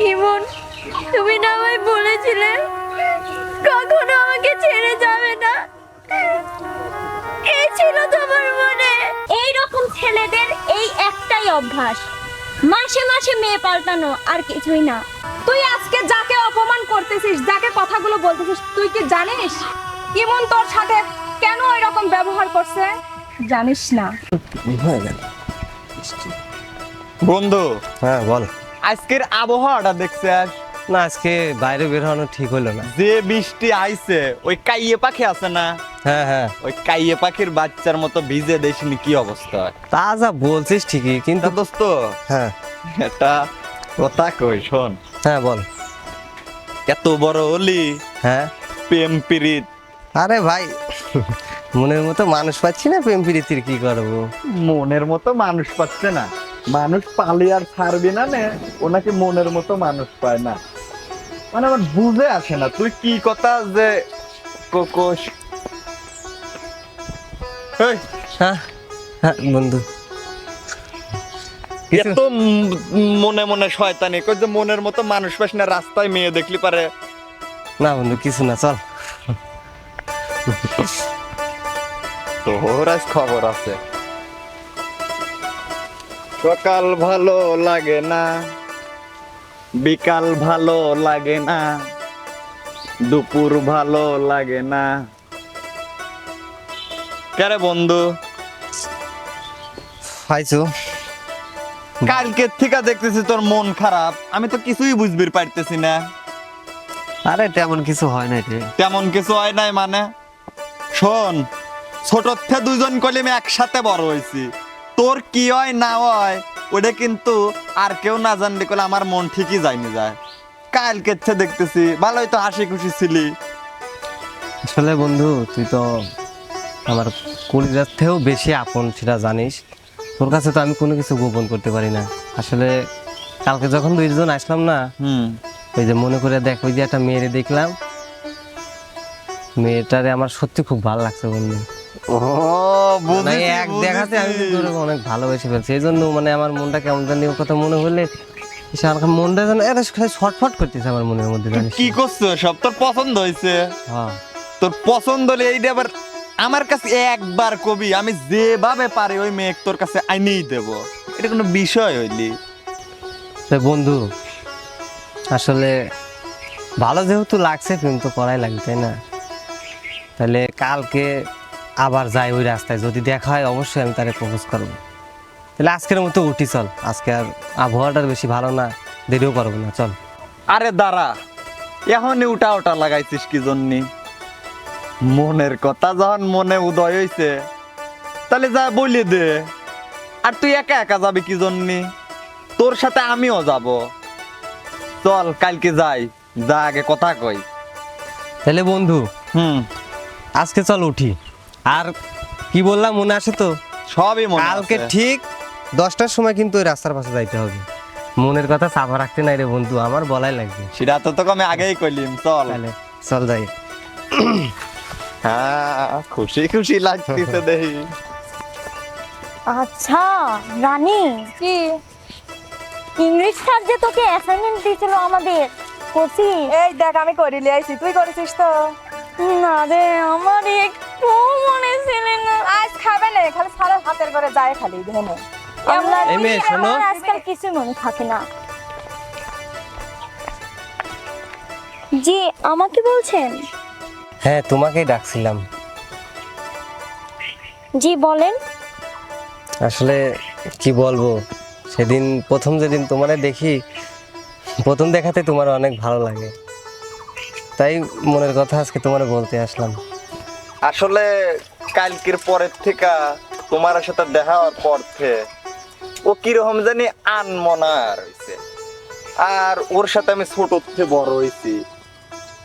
ইমন তুমি না আমায় বলেছিলে কখনো আমাকে ছেড়ে যাবে না। এই ছিল তোমার মনে। এই রকম ছেলেদের এই একটাই অভ্যাস। মাসে মাসে মেয়ে পাল্টানো আর কিছুই না। তুই আজকে যাকে অপমান করতেছিস যাকে কথাগুলো বলতেছিস তুই কি জানিস? ইমন তোর সাথে কেন এরকম ব্যবহার করছে? জানিস না। বন্ধু। হ্যাঁ বল। আজকের আবহাওয়াটা দেখছিস না আজকে বাইরে বের হওয়ানো ঠিক হলো না। যে বৃষ্টি আইছে ওই কাইয়ে পাখি আছে না? হ্যাঁ হ্যাঁ। ওই কাইয়ে পাখির বাচ্চার মতো ভিজে দেখিনি কি অবস্থা? হয় তা যা বলছিস ঠিকই কিন্তু দোস্ত হ্যাঁ। একটা কথা কই শোন। হ্যাঁ বল। এত বড় হলি হ্যাঁ। প্রেম প্রীত আরে ভাই মনের মতো মানুষ পাচ্ছি না প্রেম প্রীতির কি করব? মনের মতো মানুষ পাচ্ছে না। মানুষ পালি আর ছাড়বি না নে ওনাকে মনের মতো মানুষ পায় না। মানে আমার বুঝে আসে না তুই কি কথা যে কোকোস? হ্যাঁ হ্যাঁ বন্ধু। এত মনে মনে শয়তানি কই যে মনের মতো মানুষ পাস না রাস্তায় মেয়ে দেখলি পারে। না বন্ধু কিছু না চল। তোর আজ খবর আছে। সকাল ভালো লাগে না বিকাল ভালো লাগে না দুপুর ভালো লাগে না। কেরে বন্ধু? পাইছো কালকের থেকে দেখতেছি তোর মন খারাপ আমি তো কিছুই বুঝবির পারতেছি না। আরে তেমন কিছু হয় না রে। তেমন কিছু হয় নাই মানে? শোন ছোট থেকে দুজন কলিমে একসাথে বড় হয়েছি। তোর কি হয় না হয় ওটা কিন্তু আর কেউ না জানলে কলে আমার মন ঠিকই যায়নি যায়। কালকে থেকে দেখতেছি ভালোই তো হাসি খুশি ছিলি। আসলে বন্ধু তুই তো আমার কলিজার থেকেও বেশি আপন সেটা জানিস। তোর কাছে তো আমি কোনো কিছু গোপন করতে পারি না। আসলে কালকে যখন দুইজন আসলাম না হুম। ওই যে মনে করে দেখ ওই যে একটা মেয়েরে দেখলাম। মেয়েটারে আমার সত্যি খুব ভালো লাগছে বন্ধু। ও মানে এক দেখাতে আমি কিন্তু ওরকম অনেক ভালোবেসে ফেলছি। এই জন্য মানে আমার মনটা কেমন জানি ওর কথা মনে হলে মনটা যেন ছটফট করতেছে আমার মনের মধ্যে কি করছ? সব তোর পছন্দ হয়েছে? হ্যাঁ। তোর পছন্দ হলে এইটা আবার আমার কাছে একবার কবি আমি যেভাবে পারি ওই মেয়ে তোর কাছে আইনেই দেব। এটা কোনো বিষয় হইলি? বন্ধু আসলে ভালো যেহেতু লাগছে প্রেম তো করাই লাগবে তাই না? তাহলে কালকে আবার যাই ওই রাস্তায়। যদি দেখা হয় অবশ্যই আমি তারে প্রপোজ করব। তাহলে আজকের মতো উঠি চল। আজকে আর আবহাওয়াটার বেশি ভালো না দেরিও পারব না চল। আরে দাঁড়া এখনই উঠা ওটা লাগাইছিস কি জন্যি? মনের কথা যখন মনে উদয় হইছে তাহলে যা বলি দে। আর তুই একা একা যাবি কি জন্যি? তোর সাথে আমিও যাব। চল কালকে যাই যা আগে কথা কই। তাহলে বন্ধু হুম। আজকে চল উঠি। আর কি বললাম মনে আছে তো? সবই মনে কালকে আছে। ঠিক দশটার সময় কিন্তু ওই রাস্তার পাশে যাইতে হবে। মনের কথা চাপা রাখতে নাই রে বন্ধু আমার বলাই লাগবে। সেটা তো তোকে আমি আগেই কইলিম চল। তাহলে চল যাই। হ্যাঁ খুশি খুশি লাগতেছে দেখি আচ্ছা রানী কি? ইংলিশ স্যার যে তোকে অ্যাসাইনমেন্ট দিয়েছিল আমাদের করছি এই দেখ আমি করে লিয়ে আইছি তুই করেছিস তো? না রে আমার একটু মনে ছিল না। আজ খাবে না খালি সারা হাতের করে যায় খালি ধেনে শোনো। আজকাল কিছু মনে থাকে না। জি আমাকে বলছেন? হ্যাঁ তোমাকেই ডাকছিলাম। জি বলেন। আসলে কি বলব সেদিন প্রথম যেদিন তোমারে দেখি প্রথম দেখাতে তোমার অনেক ভালো লাগে। তাই মনের কথা আজকে তোমার বলতে আসলাম। আসলে কালকের পরের থেকে তোমার সাথে দেখা হওয়ার পর থেকে ও কীরকম জানি আনমনা রয়েছে আর ওর সাথে আমি ছোট থেকে বড় হয়েছি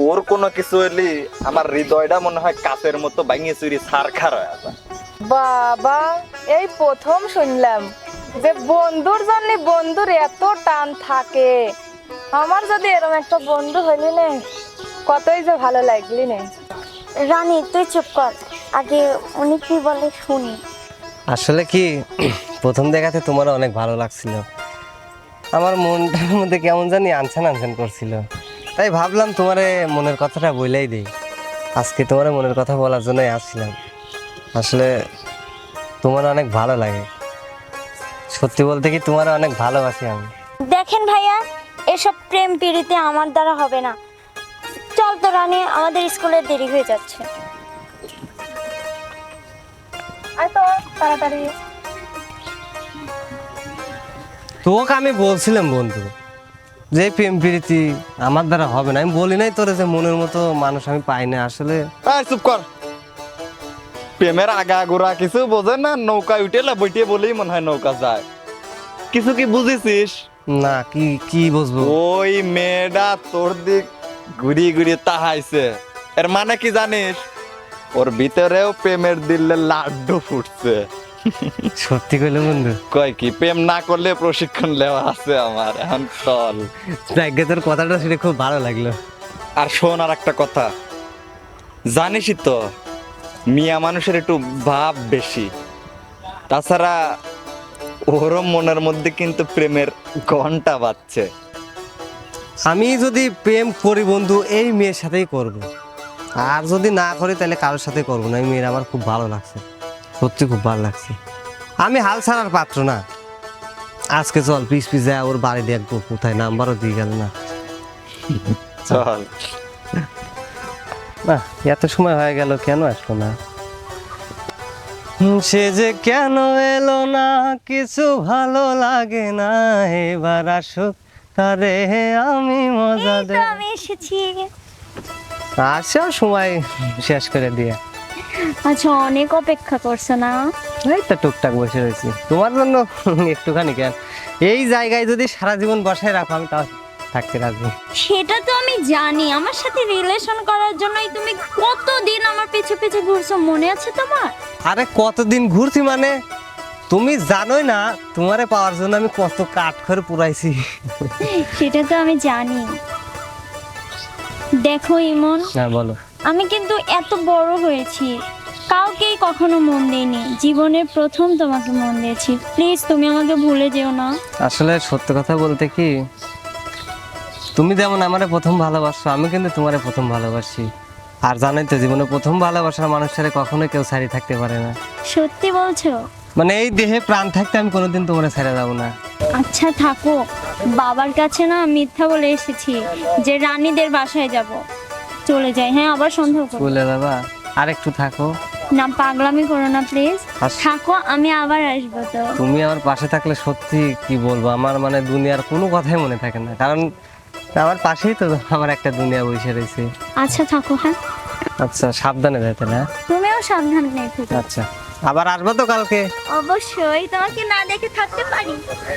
ওর কোনো কিছু হইলে আমার হৃদয়টা মনে হয় কাপের মতো ভাঙিয়ে চুরি সারখার হয়ে যায়। বাবা এই প্রথম শুনলাম যে বন্ধুর জন্য বন্ধুর এত টান থাকে। আমার যদি এরকম একটা বন্ধু হইলি নে। কতই যে ভালো লাগলি নে। রানী তুই চুপ কর। আগে উনি কি বলে শুনি। আসলে কি প্রথম দেখাতে তোমার অনেক ভালো লাগছিল। আমার মনটার মধ্যে কেমন জানি আনছান আনছান করছিল। তাই ভাবলাম তোমারে মনের কথাটা বলেই দিই। আজকে তোমার মনের কথা বলার জন্যই আসছিলাম। আসলে তোমার অনেক ভালো লাগে। সত্যি বলতে কি তোমার অনেক ভালোবাসি আমি। দেখেন ভাইয়া এসব প্রেম পিড়িতে আমার দ্বারা হবে না। রানী আমাদের স্কুলে দেরি হয়ে যাচ্ছে। তো তাড়াতাড়ি। তোকে আমি বলছিলাম বন্ধু যে প্রেম প্রীতি আমার দ্বারা হবে না। আমি বলি নাই তোর যে মনের মতো মানুষ আমি পাই না আসলে। এই চুপ কর। প্রেমের আগা গোড়া কিছু বোঝে না নৌকায় উঠে বইটে বলেই মনে হয় নৌকা যায়। কিছু কি বুঝেছিস? না কি কি বুঝব? ওই মেয়েটা তোর দিক ঘুরি ঘুরি তাহাইছে। এর মানে কি জানিস? ওর ভিতরেও প্রেমের দিলে লাড্ডু ফুটছে। সত্যি কইলে বন্ধু। কয় কি প্রেম না করলে প্রশিক্ষণ নেওয়া আছে আমার এখন চল। যাকে তোর কথাটা শুনে খুব ভালো লাগল। আর শোন আর একটা কথা। জানিসই তো মিয়া মানুষের একটু ভাব বেশি। তাছাড়া ওরও মনের মধ্যে কিন্তু প্রেমের ঘণ্টা বাজছে। আমি যদি প্রেম করি বন্ধু এই মেয়ের সাথেই করব। আর যদি না করি তাহলে কারোর সাথে করব না। এই মেয়ের আমার খুব ভালো লাগছে। সত্যি খুব ভালো লাগছে। আমি হাল ছাড়ার পাত্র না। আজকে চল পিস পিস যায় ওর বাড়ি দেখব। কোথায়? নাম্বারও দিয়ে গেল না। চল। না এত সময় হয়ে গেল কেন আসলো না? সে যে কেন এলো না কিছু ভালো লাগে না। এবার আসুক। তারে আমি মজা দেব। আমি এসেছি। আসেও সময় শেষ করে দিয়ে। আচ্ছা অনেক অপেক্ষা করছ না? এই তো টুকটাক বসে রয়েছি। তোমার জন্য একটুখানি কেন এই জায়গায় যদি সারা জীবন বসায় রাখো আমি তাও থাকতে রাখব সেটা তো আমি জানি। আমার সাথে রিলেশন করার জন্যই তুমি কতদিন আমার পিছু পিছু ঘুরছো মনে আছে তোমার? আরে কতদিন ঘুরছি মানে? তুমি জানোই না তোমারে পাওয়ার জন্য আমি কত কাঠ করে পুরাইছি। সেটা তো আমি জানি। দেখো ইমন হ্যাঁ বলো। আমি কিন্তু এত বড় হয়েছি। কাউকেই কখনো মন দেইনি। জীবনের প্রথম তোমাকে মন দিয়েছি। প্লিজ তুমি আমাকে ভুলে যেও না। আসলে সত্য কথা বলতে কি তুমি যেমন আমারে প্রথম ভালোবাসো আমি কিন্তু তোমারে প্রথম ভালোবাসি। আর জানোই তো জীবনে প্রথম ভালোবাসার মানুষের কখনো কেউ সারি থাকতে পারে না। সত্যি বলছো? মানে এই দেহে প্রাণ থাকতে আমি কোনোদিন তোমার ছেড়ে যাব না। আচ্ছা থাকো। বাবার কাছে না মিথ্যা বলে এসেছি যে রানীদের বাসায় যাব। চলে যাই হ্যাঁ আবার সন্দেহ করো। বলে বাবা আর একটু থাকো। না পাগলামি করো না প্লিজ থাকো আমি আবার আসব তো। তুমি আমার পাশে থাকলে সত্যি কি বলব? আমার মানে দুনিয়ার কোনো কথাই মনে থাকে না। কারণ আমার পাশেই তো আমার একটা দুনিয়া বসে রয়েছে। আচ্ছা থাকো হ্যাঁ। আচ্ছা সাবধানে যেতে না। তুমিও সাবধানে আচ্ছা। আবার আসব তো কালকে? অবশ্যই তোমাকে না দেখে থাকতে পারি।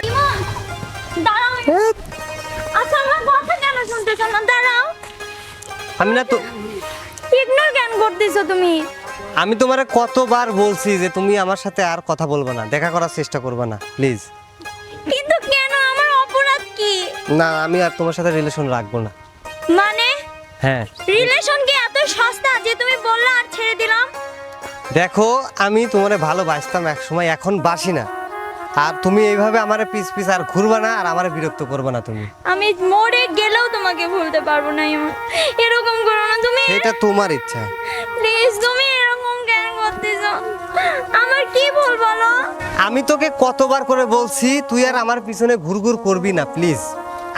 ইমন দাঁড়াও আচ্ছা আমার কথা কেন শুনতেছো না? দাঁড়াও। আমি না তো ইগনোর কেন করতেছো তুমি? আমি তোমারে কতবার বলছি যে তুমি আমার সাথে আর কথা বলবে না দেখা করার চেষ্টা করবে না প্লিজ। কিন্তু কেন? আমার অপরাধ কি? না আমি আর তোমার সাথে রিলেশন রাখব না। মানে? হ্যাঁ। রিলেশন কি এত সস্তা যে তুমি বললে আর ছেড়ে দিলাম? দেখো আমি তোমারে ভালোবাসতাম এক সময় এখন বাসি না। আর তুমি এইভাবে আমারে পিস পিস আর ঘুরবা না আর আমারে বিরক্ত করবে না তুমি। আমি মরে গেলেও তোমাকে ভুলতে পারব না এরকম করো না তুমি এটা তোমার ইচ্ছা। প্লিজ তুমি এরকম কেন করতেছো? আমার কি ভুল বলো? আমি তোকে কতবার করে বলছি তুই আর আমার পিছনে ঘুরঘুর করবি না প্লিজ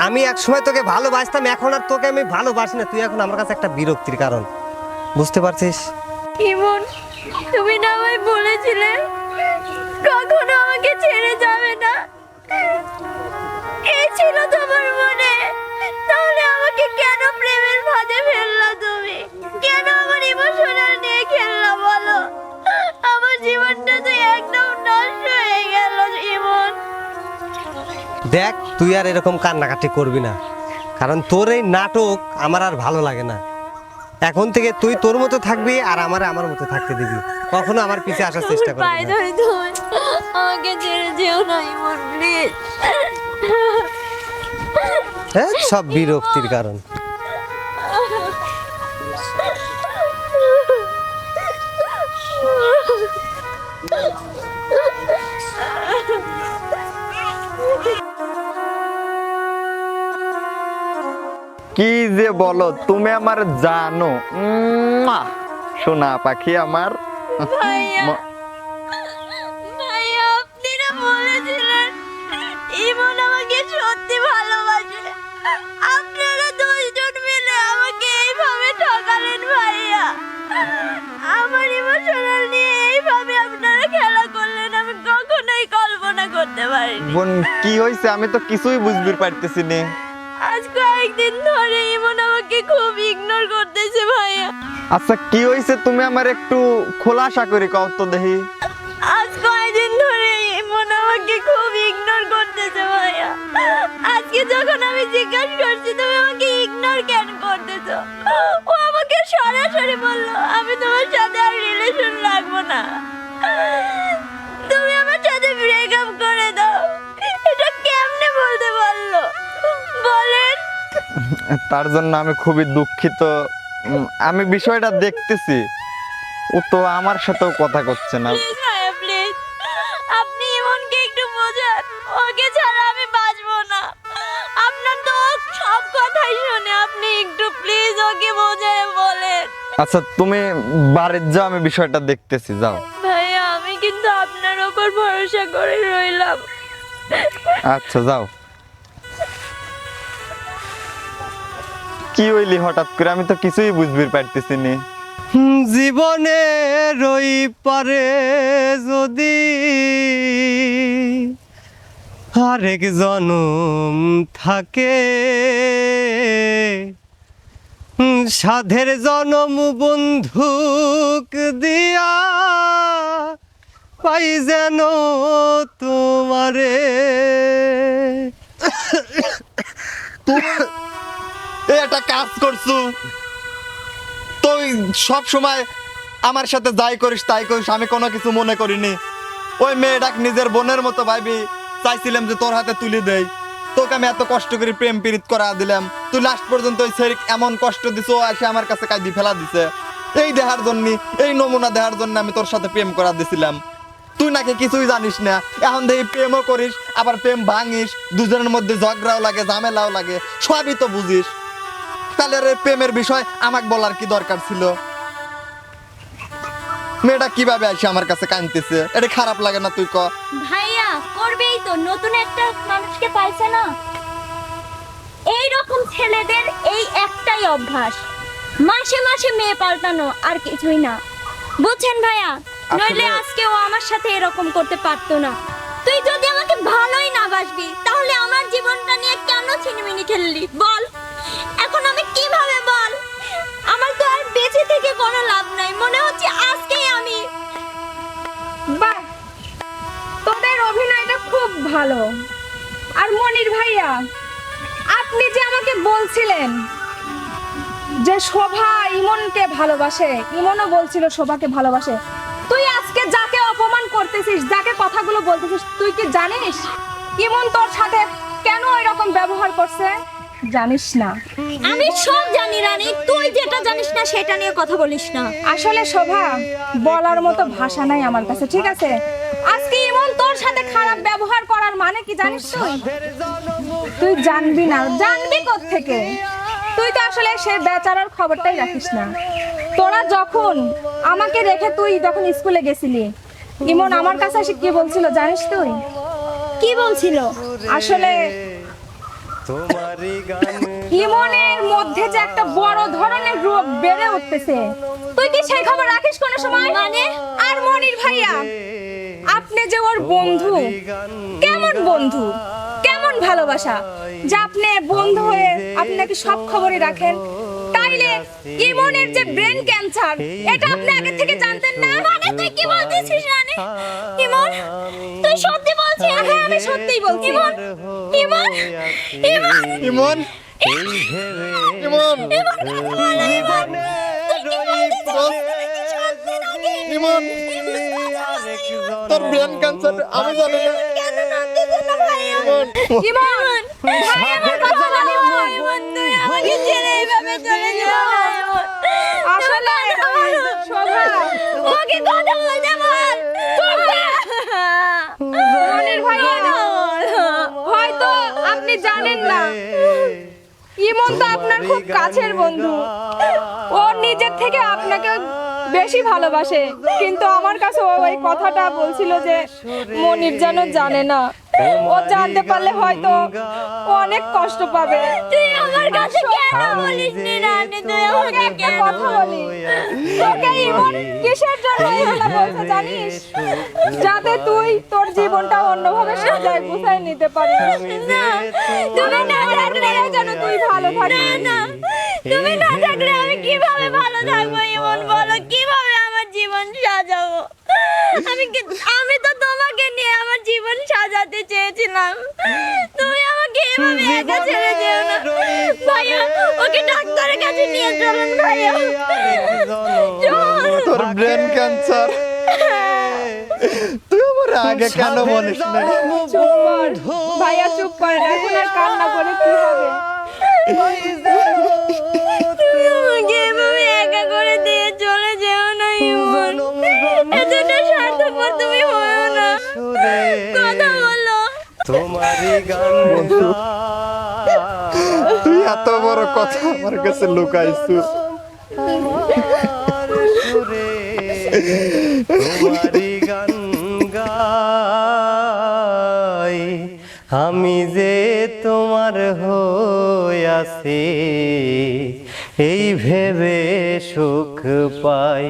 আমি এক সময় তোকে ভালোবাসতাম এখন আর তোকে আমি ভালোবাসি না তুই এখন আমার কাছে একটা বিরক্তির কারণ। বুঝতে পারছিস? ইমন তুমি না আমায় বলেছিলে, কখনো আমাকে ছেড়ে যাবে না। এই ছিল তোমার মনে। তাহলে আমাকে কেন প্রেমের ফাঁদে ফেললা তুমি? কেন আমার ইমোশনাল নিয়ে খেললা বলো? আমার জীবনটা তো একদম নষ্ট হয়ে গেল, ইমন। দেখ, তুই আর এরকম কান্নাকাটি করবি না। কারণ তোর এই নাটক আমার আর ভালো লাগে না। এখন থেকে তুই তোর মতো থাকবি আর আমার আমার মতো থাকতে দিবি। কখনো আমার পিছে আসার চেষ্টা করবি না। আমাকে ছেড়ে যেও না ইমন প্লিজ। হ্যাঁ সব বিরক্তির কারণ। খেলা করলেন আমি কখনোই কল্পনা করতে পারিনি। বোন কি হয়েছে আমি তো কিছুই বুঝতে পারতেছি না। আজ কয়েকদিন ধরে আমাকে খুব ইগনোর করতেছে ভাইয়া। আচ্ছা কি হয়েছে তুমি আমার একটু খোলাসা করে কও তো দেখি। আজ কয়েকদিন ধরে ইমন আমাকে খুব ইগনোর করতেছে ভাইয়া। আজকে যখন আমি জিজ্ঞাসা করছি তুমি আমাকে ইগনোর কেন করতেছো? ও আমাকে সরাসরি বলল আমি তোমার সাথে আর রিলেশন রাখব না। তার জন্য আমি খুবই দুঃখিত। আমি বিষয়টা দেখতেছি। ও তো আমার সাথেও কথা করছে না। আপনি ইমনকে একটু বোঝান। ওকে ছাড়া আমি বাঁচবো না। আপনার তো সব কথাই শোনে আপনি একটু প্লিজ ওকে বোঝায় বলেন। আচ্ছা তুমি বাড়ির যাও আমি বিষয়টা দেখতেছি যাও। ভাইয়া আমি কিন্তু আপনার উপর ভরসা করে রইলাম। আচ্ছা যাও। কি হইলি হঠাৎ করে? আমি তো কিছুই বুঝতে পারতেছি নি জীবনে রই পারে যদি আরেক জনম থাকে। সাধের জনম বন্ধুক দিয়া পাই যেন তোমারে কাজ তুই সব সময় আমার সাথে যাই করিস, তাই করিস, আমি কোনো কিছু মনে করিনি। ওই মেয়েটাকে নিজের বোনের মতো ভাবি, চাইছিলাম যে তোর হাতে তুলে দেই। তোকে আমি এত কষ্ট করে প্রেম পীড়িত করা দিলাম। তুই লাস্ট পর্যন্ত ওই ছেড়ে এমন কষ্ট দিছ ও এসে আমার কাছে কাঁদি ফেলা দিছে। এই দেহার জন্য, এই নমুনা দেহার জন্য আমি তোর সাথে প্রেম করা দিছিলাম। তুই নাকি কিছুই জানিস না। এখন দেখি প্রেমও করিস, আবার প্রেম ভাঙিস, দুজনের মধ্যে ঝগড়াও লাগে, ঝামেলাও লাগে, সবই তো বুঝিস। তাহলে প্রেমের বিষয় আমাকে বলার কি দরকার ছিল? মেয়েটা কীভাবে আসে আমার কাছে কাঁদতেছে? এটা খারাপ লাগে না তুই ক। ভাইয়া করবেই তো নতুন একটা মানুষকে পাইছে না? এই রকম ছেলেদের এই একটাই অভ্যাস। মাসে মাসে মেয়ে পাল্টানো আর কিছুই না। বুঝছেন ভাইয়া? নইলে আজকে ও আমার সাথে এরকম করতে পারতো না। তুই যদি আমাকে ভালোই না বাসবি তাহলে আমার জীবনটা নিয়ে কেন ছিনিমিনি খেললি? বল। কোনো লাভ নাই। মনে হচ্ছে আজকেই আমি। বাহ, তোদের অভিনয়টা খুব ভালো। আর মনির ভাইয়া, আপনি যে আমাকে বলছিলেন যে শোভা ইমনকে ভালোবাসে, ইমনও বলছিল শোভাকে ভালোবাসে, তুই আজকে যাকে অপমান করতেছিস, যাকে কথাগুলো বলতেছিস, তুই কি জানিস? ইমন তোর সাথে কেন এরকম ব্যবহার করছে? জানিস না। আমি সব জানি রানী তুই যেটা জানিস না সেটা নিয়ে কথা বলিস না। আসলে শোভা বলার মতো ভাষা নাই আমার কাছে ঠিক আছে? আজকে ইমন তোর সাথে খারাপ ব্যবহার করার মানে কি জানিস তুই? তুই জানবি না জানবি থেকে তুই তো আসলে সে বেচারার খবরটাই রাখিস না। তোরা যখন আমাকে রেখে তুই যখন স্কুলে গেছিলি ইমন আমার কাছে এসে কি বলছিল জানিস তুই? কি বলছিল? আসলে তোমারই গান ইমনের মধ্যে যে একটা বড় ধরনের রোগ বেড়ে উঠতেছে। তুই কি সেই খবর রাখিস কোনো সময়? মানে? আর মনির ভাইয়া আপনি যে ওর বন্ধু কেমন বন্ধু? কেমন ভালোবাসা? যে আপনি বন্ধু হয়ে আপনি নাকি সব খবরই রাখেন তাইলে ইমনের যে ব্রেন ক্যান্সার এটা আপনি আগে থেকে জানতেন না? মানে তুই কি বলতেছিস রানী? ইমন তুই সত্যি বলছিস হ্যাঁ আমি সত্যিই বলছি। ইমন ইমন ইমন। ইমন। ইমন। ইমন তোর ব্রেন ক্যান্সার আমি জানি না। ইমন। ইমন ভাই আমার কথা বল ইমন। তুই আমাকে ছেড়ে এইভাবে চলে যাও আসলে শোভা ওকে কথা বলতে বল মনির ভাই হয়তো আপনি জানেন না। ইমন তো আপনার খুব কাছের বন্ধু। ও নিজের থেকে আপনাকে বেশি ভালোবাসে। কিন্তু আমার কাছে ও ওই কথাটা বলছিল যে মনির যেন জানে না। ও জানতে পারলে হয়তো ও অনেক কষ্ট পাবে। তুই আমার কাছে কেন বলিস নি রানী? তুই আমাকে একটা কেন কথা বলি। তোকে ইমন কিসের জন্য এগুলো বলছে জানিস? যাতে তুই তোর জীবনটা অন্যভাবে সাজায় গুছায় নিতে পারিস। না তুমি না থাকলে যেন তুই ভালো থাকিস। না তুমি না থাকলে আমি কীভাবে ভালো থাকব এমন বলো কীভাবে আমার জীবন সাজাবো? আমি আমি তো আমার জীবন সাজাতে চেয়েছিলাম। তুমি আমাকে এভাবে একা ছেড়ে যেও না। ভাইয়া ওকে ডাক্তারের কাছে নিয়ে চলুন ভাইয়া। তোর ব্রেন ক্যান্সার। তুই আমার আগে কেন বলিস না? ভাইয়া চুপ কর। এখন আর কান্না করে কি হবে? তোমারই গান তুই এত বড় কথা আমার কাছে লুকাইছু তোমারই গান গাই। আমি যে তোমার হইয়াছি এই ভেবে সুখ পাই।